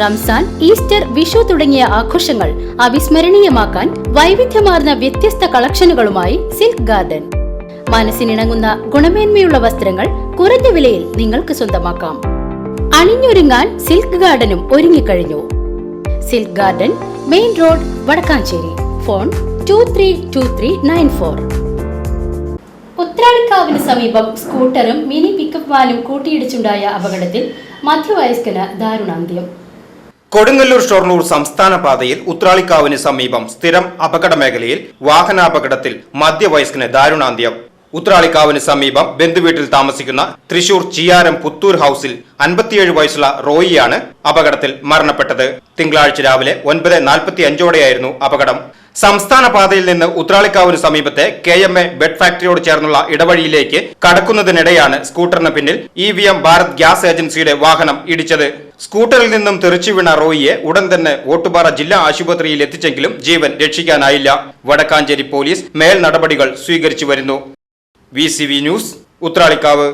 Ramzan Easter Vishu തുടങ്ങിയ ആഘോഷങ്ങൾ അവിസ്മരണീയമാക്കാൻ വൈവിധ്യമാർന്ന വ്യത്യസ്ത കളക്ഷനുകളുമായി സിൽക്ക് ഗാർഡൻ. മനസ്സിനിണങ്ങുന്ന ഗുണമേന്മയുള്ള വസ്ത്രങ്ങൾ കുറഞ്ഞ വിലയിൽ നിങ്ങൾക്ക് സ്വന്തമാക്കാം. അണിഞ്ഞൊരുങ്ങാൻ സിൽക്ക് ഗാർഡനും ഒരുങ്ങിക്കഴിഞ്ഞു. Silk garden main road Vadakkanchery. Phone two three two three nine four ഉത്രാളിക്കാവിന് സമീപം സ്കൂട്ടറും മിനി പിക്കപ്പ് വാനും കൂട്ടിയിടിച്ചുണ്ടായ അപകടത്തിൽ മധ്യവയസ്കന് ദാരുണാന്ത്യം. കൊടുങ്ങല്ലൂർ ഷൊർണൂർ സംസ്ഥാന പാതയിൽ ഉത്രാളിക്കാവിന് സമീപം സ്ഥിരം അപകട മേഖലയിൽ വാഹനാപകടത്തിൽ മധ്യവയസ്കന് ദാരുണാന്ത്യം. ഉത്രാളിക്കാവിന് സമീപം ബന്ധുവീട്ടിൽ താമസിക്കുന്ന തൃശൂർ ചിയാരം പുത്തൂർ ഹൌസിൽ അൻപത്തിയേഴ് വയസ്സുള്ള റോയിയാണ് അപകടത്തിൽ മരണപ്പെട്ടത്. തിങ്കളാഴ്ച രാവിലെ ഒൻപത് നാൽപ്പത്തി അഞ്ചോടെയായിരുന്നു അപകടം. സംസ്ഥാന പാതയിൽ നിന്ന് ഉത്രാളിക്കാവിന് സമീപത്തെ കെ എം എ ബെഡ് ഫാക്ടറിയോട് ചേർന്നുള്ള ഇടവഴിയിലേക്ക് കടക്കുന്നതിനിടെയാണ് സ്കൂട്ടറിന് പിന്നിൽ E V M Bharat gas ഏജൻസിയുടെ വാഹനം ഇടിച്ചത്. സ്കൂട്ടറിൽ നിന്നും തെറിച്ചു വീണ റോയിയെ ഉടൻ തന്നെ ഓട്ടുപാറ ജില്ലാ ആശുപത്രിയിൽ എത്തിച്ചെങ്കിലും ജീവൻ രക്ഷിക്കാനായില്ല. വടക്കാഞ്ചേരി പോലീസ് മേൽ നടപടികൾ സ്വീകരിച്ചു വരുന്നു. V news Uthralikavu.